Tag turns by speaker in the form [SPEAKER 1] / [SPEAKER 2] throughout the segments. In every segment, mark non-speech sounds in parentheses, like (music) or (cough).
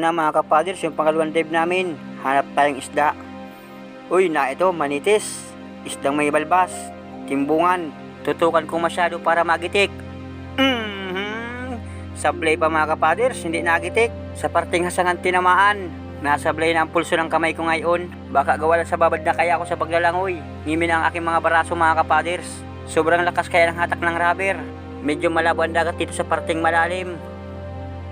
[SPEAKER 1] Na mga kapaders, yung pangalawang dive namin. Hanap tayong isda. Uy, na ito, manitis. Isdang may balbas. Timbungan. Tutukan ko masyado para magitik. Mhm. Sablay pa mga kapaders, hindi nagitik. Sa parting hasangan tinamaan. Nasablay na ang pulso ng kamay ko ngayon. Baka gawa lang sa babad na kaya ako sa paglalangoy. Ngimin ang aking mga baraso mga kapaders. Sobrang lakas kaya ng hatak ng rubber. Medyo malabo ang dagat dito sa parting malalim.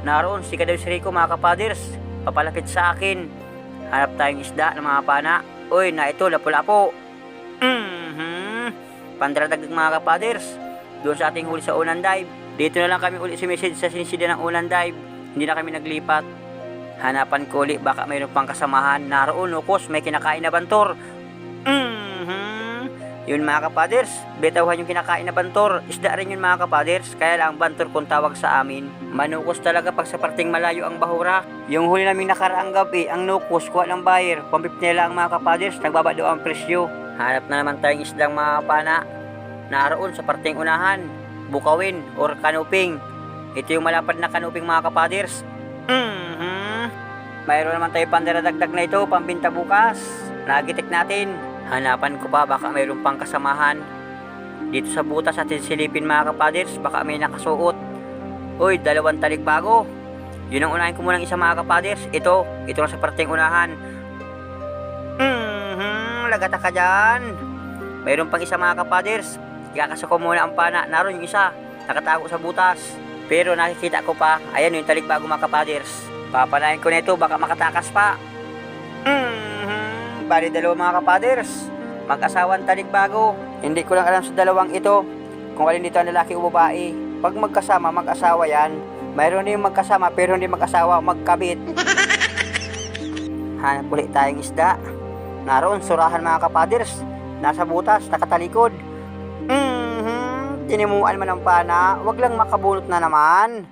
[SPEAKER 1] Naroon si Kadaw Rico mga kapaders. Papalapit sa akin. Hanap tayong isda ng mga pana. Uy, na ito, lapu-lapo. Mhm. Pandradag mga kapaders. Doon sa ating huli sa unang dive. Dito na lang kami uli sumisid sa sinisida ng unang dive. Hindi na kami naglipat. Hanapan ko uli, baka mayroon pang kasamahan. Naroon, ukos, may kinakain na bantor. Yun mga kapaders, betawhan yung kinakain na bantor. Isda rin yun mga kapaders, kaya lang bantor kung tawag sa amin. Manukos talaga pag sa parting malayo ang bahura. Yung huli naming nakaraang gabi, ang nukos, kuha ng buyer. Pampip nila ang mga kapaders, nagbaba daw ang presyo. Hanap na naman tayong isdang mga pana. Naroon sa parting unahan, bukawin or kanuping. Ito yung malapad na kanuping mga kapaders. Mhm. Mayroon naman tayo pandaradagdag na ito, pambinta bukas. Nagitik natin. Hanapan ko pa, baka mayroon pang kasamahan. Dito sa butas atin silipin mga kapaders, baka may nakasuot. Uy, dalawang talikbago. Yun ang unahin ko munang isa mga kapaders. Ito, ito lang sa parting unahan. Mhm, lagata ka dyan. Mayroon pang isa mga kapaders. Ikakasa ko muna ang pana. Naroon yung isa. Nakatago sa butas. Pero nakikita ko pa. Ayan yung talikbago mga kapaders. Papanayin ko nito. Baka makatakas pa. Bali dalawa mga kapaders. Mag-asawang talikbago. Hindi ko lang alam sa dalawang ito kung alin dito ang lalaki o babae. Pag magkasama, mag-asawa yan. Mayroon din yung magkasama pero hindi mag-asawa, magkabit. (laughs) Hanap ulit tayong isda. Naroon, surahan mga kapaders. Nasa butas, nakatalikod. Mhm, tinimuan man ang pana. Wag lang makabulot na naman.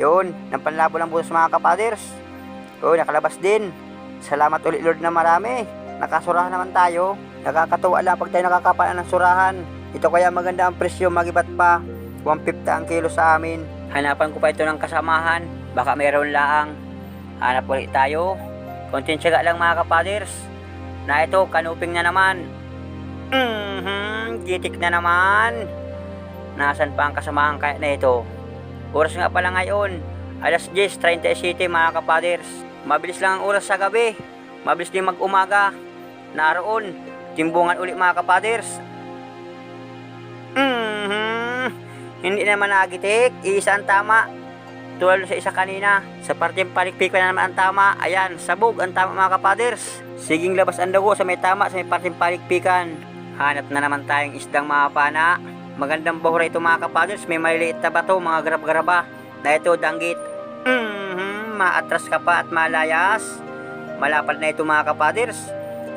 [SPEAKER 1] Yun, ng panlabo ng butas mga kapaders. Yun, nakalabas din. Salamat ulit Lord na marami. Nakasurahan naman tayo. Nakakatuwa lang pag tayo nakakapaan ng surahan. Ito kaya maganda ang presyo, magibat pa. 150 ang kilo sa amin. Hanapan ko pa ito ng kasamahan. Baka meron laang. Hanap ulit tayo. Konting tiyaga lang mga kapaders. Na ito, kanuping na naman. Mhm, gitik na naman. Nasaan pa ang kasamahan kaya na ito? Oras nga pala ngayon. Alas 10.37 mga kapaders. Mabilis lang ang oras sa gabi. Mabilis din mag-umaga. Naroon, timbungan ulit mga kapaders. Mhm. Hindi naman nagitik. Iisa ang tama. Tulad sa isa kanina. Sa parteng palikpik na naman ang tama. Ayan, sabog ang tama mga kapaders. Siging labas ang dugo sa may tama sa may parteng palikpikan. Hanap na naman tayong isdang mga pana. Magandang bahura ito mga kapaders. May maliliit na bato, mga grab-graba. Na ito, danggit. Mhm, maatras ka pa at malayas. Malapad na ito mga kapaders.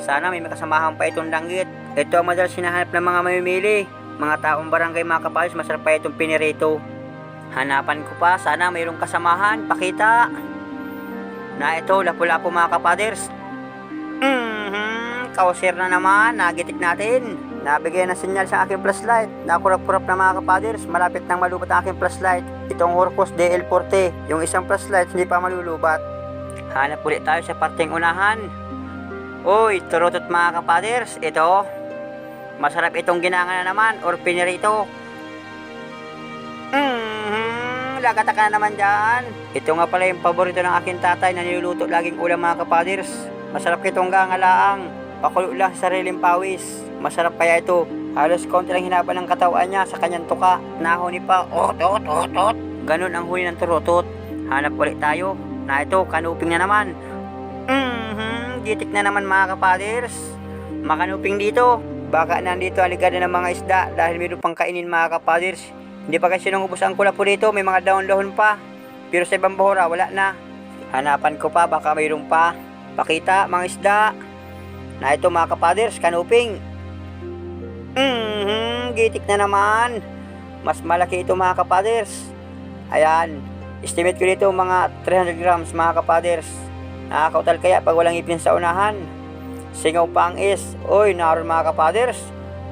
[SPEAKER 1] Sana may makasamahan pa itong danggit. Ito ang madalas hinahanap ng mga mamimili. Mga taong barangay mga kapaders, masarap pa itong pinirito. Hanapan ko pa, sana mayroong kasamahan, pakita. Na ito, lapu-lapu mga kapaders. Mhm, kausir na naman, nagitik natin. Nabigay ng sinyal sa aking flashlight. Nakurap-kurap na mga kapaders, malapit nang malubat ang aking flashlight. Itong Orcos DL40, yung isang flashlight hindi pa malulubat. Hanap ulit tayo sa parteng unahan. Uy, turutot mga kapaders, ito. Masarap itong ginanga na naman or pinirito. Mhm, lagata ka na naman dyan. Ito nga pala yung paborito ng aking tatay na niluluto laging ulam mga kapaders. Masarap itong gangalaang. Pakulo lang sa sariling pawis. Masarap kaya ito. Halos konti lang hinaba ng katawan niya sa kanyang tuka. Nahuni pa, ot, ot, ot, ot. Ganun ang huni ng turutot. Hanap ulit tayo. Na ito, kanuping na naman. Mhm, gitik na naman mga kapaders. Makanuping dito. Baka nandito aligado ng mga isda dahil mayroon pang kainin mga kapaders. Hindi pa kasi nung ubos ang kula po dito, may mga dahon-dahon pa. Pero sa ibang bahura, wala na. Hanapan ko pa, baka mayroon pa. Pakita, mga isda. Na ito mga kapaders, kanuping. Mhm, gitik na naman. Mas malaki ito mga kapaders. Ayan, estimate ko dito mga 300 grams mga kapaders. Nakakautal kaya pag walang ipin sa unahan. Singaw pa ang is. Uy, naroon mga kapaders.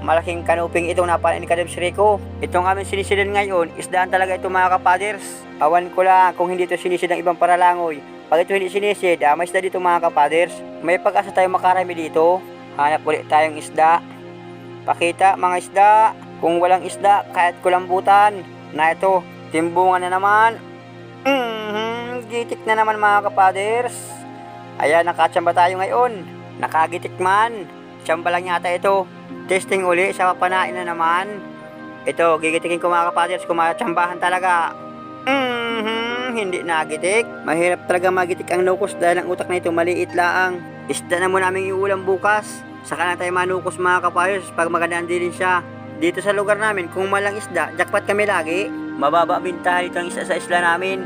[SPEAKER 1] Malaking kanuping itong napanin ni Kadebs Rico. Itong aming sinisidan ngayon, isdaan talaga ito mga kapaders. Awan ko lang kung hindi ito sinisid ng ibang paralangoy. Pag ito hindi sinisid, ah, may isda dito mga kapaders. May pag-asa tayo makarami dito. Hanap ulit tayong isda. Pakita mga isda. Kung walang isda, kahit kulambutan. Na ito, timbungan na naman. Mhm, gitik na naman mga kapaders. Ayan, nakatsamba tayo ngayon. Nakagitik man. Tsamba lang yata ito. Testing uli sa papanain na naman. Ito, gigitikin ko mga kapaders kung talaga. Mhm, hindi nagitik. Mahirap talaga magitik ang nukos dahil ang utak na ito maliit laang. Isda na mo namin iulam bukas. Saka na tayo manukos mga kapaders pag magandaan din siya. Dito sa lugar namin, kung malang isda, jackpot kami lagi. Mababa bintahan dito ang isda sa isla namin.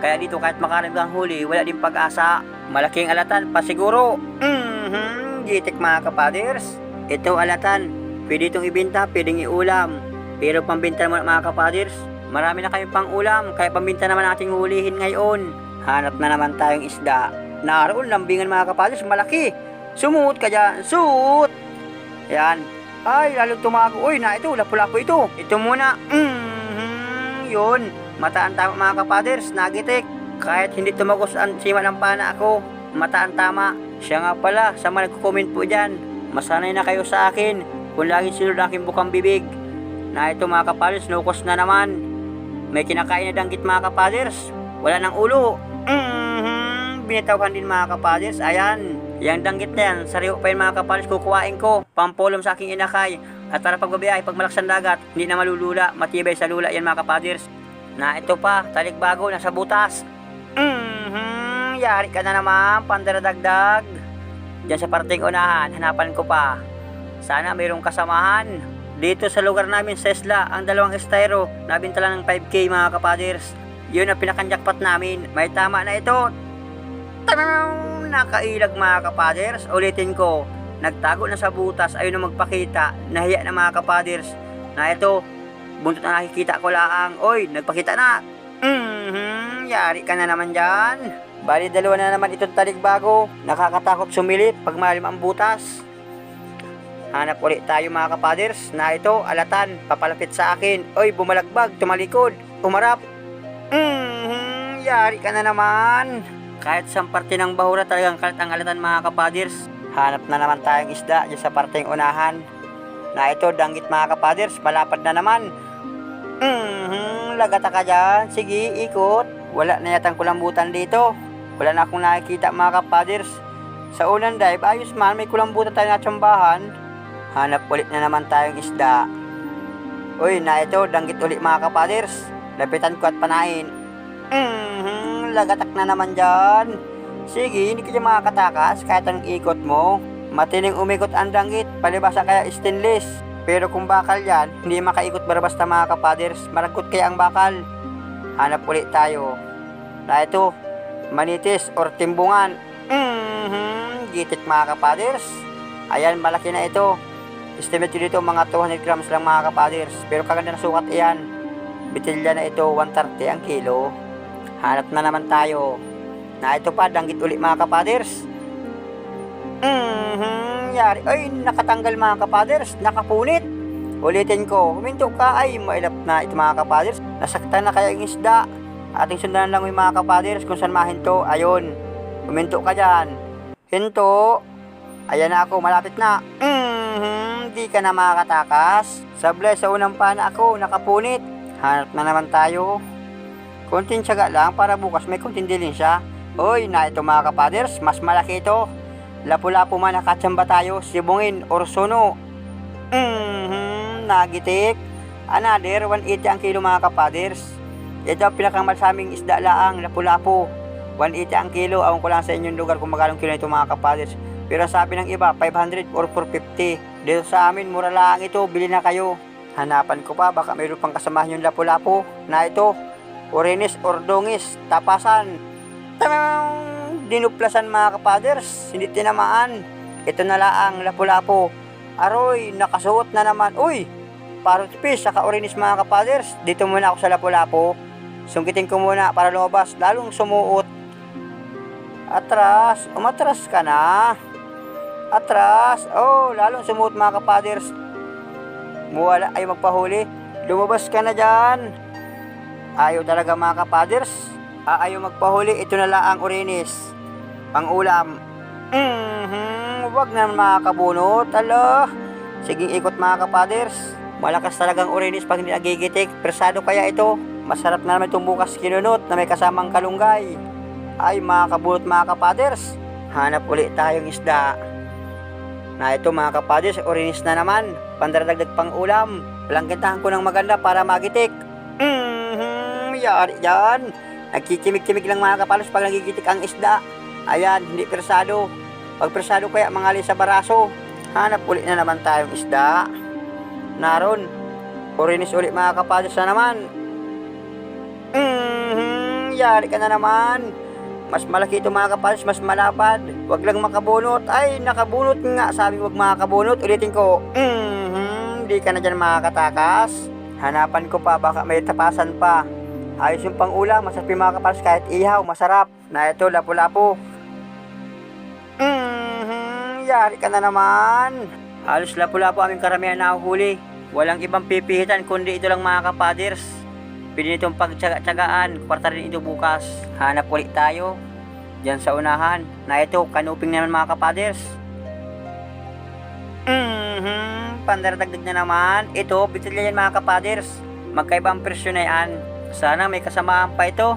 [SPEAKER 1] Kaya dito kahit makarami kang huli, wala din pag-asa. Malaking alatan pa siguro. Mhm, gitik mga kapaders. Ito alatan. Pwede itong ibinta, pwedeng iulam. Pero pambinta naman mga kapaders, marami na kayong pang ulam, kaya pambinta naman nating hulihin ngayon. Hanap na naman tayong isda. Naroon, lambingan mga kapaders, malaki. Sumuot ka dyan, suot! Yan. Ay, lalong tumago. Uy, na ito, lapu-lapu ito. Ito muna. Mhm, yun. Mataan tama mga kapaders, nagitik. Kahit hindi tumagos ang sima ng pana ako, mataan tama. Siya nga pala, sa mga nagko-comment po dyan, masanay na kayo sa akin kung laging sinunod aking bukang bibig. Na ito mga kapaders, nukos na naman. May kinakain na danggit mga kapaders, wala ng ulo. Mhm, binitawhan din mga kapaders, ayan. Yang danggit na yan, sariwa pa yun mga kapaders, kukuhain ko. Pampolom sa aking inakay. At para pagbabiyahe, pag malaksan dagat, hindi na malulula, matibay sa lula yan mga kapaders. Na ito pa, talikbago, nasa butas. Mhm, yari ka na naman, pandaradagdag. Diyan sa parting unahan, hanapan ko pa. Sana mayroong kasamahan. Dito sa lugar namin sa Isla, ang dalawang estero, nabinta lang ng 5K mga kapaders. Yun ang pinakanjakpat namin. May tama na ito. Tamaw! Nakailag mga kapaders. Ulitin ko. Nagtago na sa butas, ayaw na magpakita. Nahiya na mga kapaders. Na ito, buntot na nakikita ko laang. Oy, nagpakita na. Mhm, yari ka na naman dyan. Bali, dalawa na naman itong talikbago. Nakakatakot sumilip pag malalim ang butas. Hanap ulit tayo mga kapaders na ito, alatan, papalapit sa akin. Oy, bumalagbag, tumalikod, umarap. Mhm, yari ka na naman. Kahit sa parte ng bahura talagang kalat ang alatan mga kapaders. Hanap na naman tayong isda dyan sa parteng unahan. Na ito, danggit mga kapaders, malapad na naman. Mhm, lagata ka dyan. Sige, ikot. Wala na yatang kulambutan dito. Wala na akong nakikita mga kapaders. Sa unang dive, ayos man, may kulambutan tayo na tsambahan. Hanap ulit na naman tayong isda. Uy, na ito, danggit ulit mga kapaders. Lapitan ko at panain. Mhm, lagatak na naman dyan. Sige, hindi dyan makakatakas kahit anong ikot mo. Matining umikot ang danggit, palibasa kaya stainless. Pero kung bakal yan, hindi makaikot basta mga kapaders. Maragot kaya ang bakal. Hanap ulit tayo. Na ito, manitis or timbungan. Mhm, gitik mga kapaders. Ayan, malaki na ito. Estimate dito mga 200 grams lang mga kapaders. Pero kaganda na sukat iyan. Bitilya na ito, 130 ang kilo. Hanap na naman tayo. Na ito pa, danggit ulit mga kapaders. Mhm, yari. Ay, nakatanggal mga kapaders. Nakapunit. Ulitin ko, huminto ka. Ay, mailap na ito mga kapaders. Nasaktan na kaya yung isda. Ating sundan lang yung mga kapaders kung saan mahinto. Ayun. Huminto ka dyan. Hinto. Ayan na ako, malapit na. Mhm, di ka na makakatakas. Sablay sa unang pana ako, nakapunit. Hanap na naman tayo. Konting tiyaga lang para bukas may konting dilin siya. Uy, na ito mga kapaders, mas malaki ito. Lapu-lapu man nakatsamba tayo, sibungin or suno. Mhm, nagitik. Another, 180 ang kilo mga kapaders. Ito ang pinakamalsaming isda laang, lapu-lapu. 180 ang kilo, awan ko lang sa inyong lugar kung magkano kilo ito mga kapaders. Pero sabi ng iba, 500 or 450. Dito sa amin, mura lang ito, bili na kayo. Hanapan ko pa, baka mayroon pang kasamahan yung lapu-lapu na ito. Orinis or dungis, tapasan. Tamang dinuplasan mga kapaders, hindi tinamaan. Ito na laang lapu-lapu. Aroy, nakasuot na naman. Uy, parot fish, saka mga kapaders. Dito muna ako sa lapu-lapu. Sungkitin ko muna para lumabas, lalong sumuot. Atras, umatras ka na. Atras, oh, lalong sumuot mga kapaders. Muwala ay magpahuli. Lumabas ka na dyan. Ayaw talaga mga kapaders. Aayaw magpahuli, ito na lang ang orinis. Pang ulam. Mhm, wag na makakabunot. Alo. Sige, ikot mga kapaders. Malakas talagang orinis pag hindi nagigitik. Persado kaya ito. Masarap na naman itong bukas kinunot na may kasamang kalunggay. Ay, mga kabunot mga kapaders. Hanap ulit tayong isda. Na ito mga kapaders, orinis na naman. Pandaradagdag pang ulam. Palangkitahan ko ng maganda para magitik. Mhm, yari yan. Nagkikimig-kimig lang mga kapalos pag nagigitik ang isda. Ayan, hindi persado. Pag persado kaya mangali sa baraso. Hanap ulit na naman tayong isda. Naron. Orinis ulit mga kapalos na naman. Mhm, yari ka na naman. Mas malaki ito mga kapalos, mas malapad. Wag lang makabunot. Ay, nakabunot nga. Sabi wag makakabunot. Ulitin ko. Mhm, di ka na dyan makakatakas. Hanapan ko pa, baka may tapasan pa. Ayos yung pang-ulam, masarap yung mga kapalos kahit ihaw, masarap. Na ito, lapu-lapu. Mhm, yari ka na naman. Halos lapu-lapu aming karamihan na huli. Walang ibang pipihitan kundi ito lang mga kapaders. Pwede nitong pagtsaga-tsagaan, kwarta rin ito bukas. Hanap ulit tayo. Diyan sa unahan. Na ito, kanuping naman mga kapaders. Mhm, pandaradagdag na naman. Ito, bitilya yan mga kapaders. Magkaibang presyo na yan. Sana may kasamaan pa ito.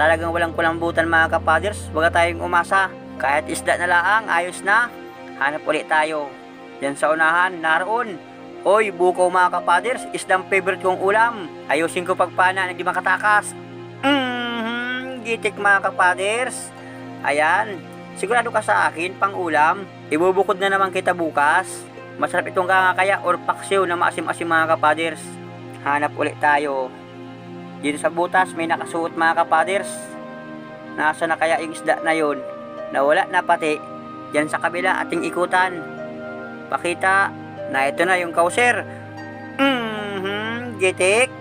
[SPEAKER 1] Talagang walang kulambutan mga kapaders. Huwag tayong umasa. Kahit isda na laang, ayos na. Hanap ulit tayo. Yan sa unahan, naroon. Oy, buko mga kapaders, isdang favorite kong ulam. Ayusin ko pagpana na di makatakas. Mhm, gitik mga kapaders. Ayan, sigurado ka sa akin, pang ulam. Ibubukod na naman kita bukas. Masarap itong kaya or paksiw na maasim-asim mga kapaders. Hanap ulit tayo. Dito sa butas may nakasuot mga kapaders. Nasa na kaya yung isda na yon? Nawala na pati. Diyan sa kabila ating ikutan. Pakita na ito na yung kauser. Mhm, gitik.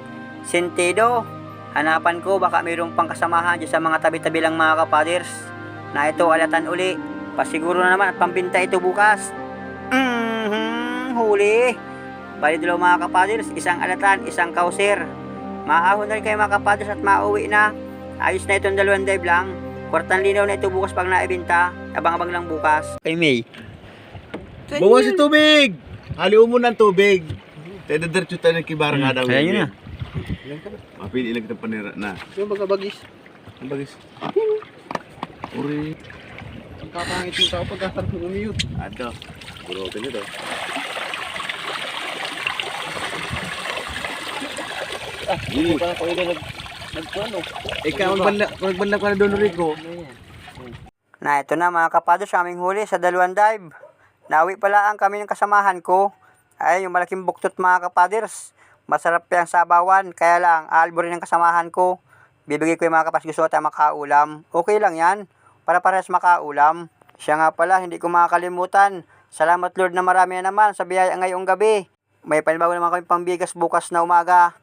[SPEAKER 1] Sentido. Hanapan ko baka mayroong pang kasamahan dyan sa mga tabi-tabi lang mga kapaders. Na ito alatan uli. Pasiguro na naman at pambinta ito bukas. Mhm, huli. Bali dalawa mga kapaders, isang alatan, isang kauser. Maahon na rin kayo mga kapaders at mauwi na. Ayos na itong dalawang dive lang. Kwartang linaw na ito bukas pag naibinta. Abang-abang lang bukas. Kay May.
[SPEAKER 2] Bawas si tubig! Haliw mo ng tubig. Tayo diretso tayo ng kibar nga daw.
[SPEAKER 1] Kaya yun na.
[SPEAKER 2] Mapili lang kitang panira na.
[SPEAKER 3] Yung mga bagis.
[SPEAKER 2] Ang bagis. Uri.
[SPEAKER 3] Ang kakangit yung tao pagkasarap ng umiyot.
[SPEAKER 2] Ato. Burutin nyo daw.
[SPEAKER 3] Ah, hindi pa ako ina nag... Nagkuano.
[SPEAKER 2] Ikaw, magbanla, magbanla ka na doon, Rico.
[SPEAKER 1] Na ito na mga kapaders, aming huli sa dalawang dive. Nawi pala ang kami ng kasamahan ko. Ay, yung malaking buktot mga kapaders. Masarap yung sabawan, kaya lang, aalbo rin ang kasamahan ko. Bibigay ko yung mga kapas gusto tayo makaulam. Okay lang yan, para parehas makaulam. Siya nga pala, hindi ko makakalimutan. Salamat Lord na marami na naman sa biyaya ngayong gabi. May panibago naman kami pambigas bukas na umaga.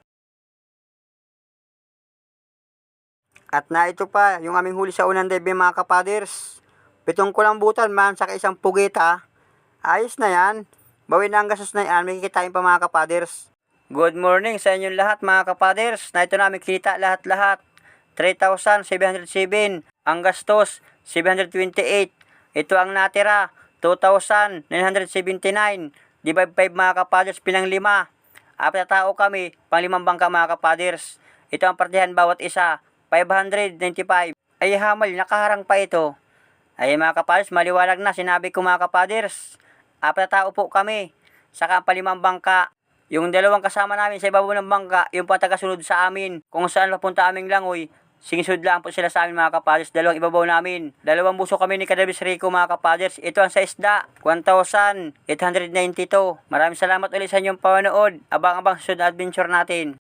[SPEAKER 1] At na ito pa, yung aming huli sa unang dive mga kapaders. Pitong kulambutan man, saka isang pugita. Ayos na yan. Bawin na ang gastos na yan, may kikitain pa mga kapaders. Good morning sa inyong lahat mga kapaders. Na ito namin kita lahat-lahat. 3,707. Ang gastos, 728. Ito ang natira, 2,979. Divide 5 mga kapaders, pinang lima. Apat na tao kami, pang limang bangka mga kapaders. Ito ang partihan bawat isa, 595. Ay hamal, nakaharang pa ito. Ay mga kapaders, maliwalag na, sinabi ko mga kapaders. Apat tao po kami. Saka ang bangka. Yung dalawang kasama namin sa ibabaw ng bangka, yung patagasunod sa amin. Kung saan papunta aming langoy, singsud lang po sila sa amin mga kapaders. Dalawang ibabaw namin. Dalawang buso kami ni Kadabis Rico mga kapaders. Ito ang sa isda. 1,892. Maraming salamat ulit sa inyong panonood. Abang-abang susunod adventure natin.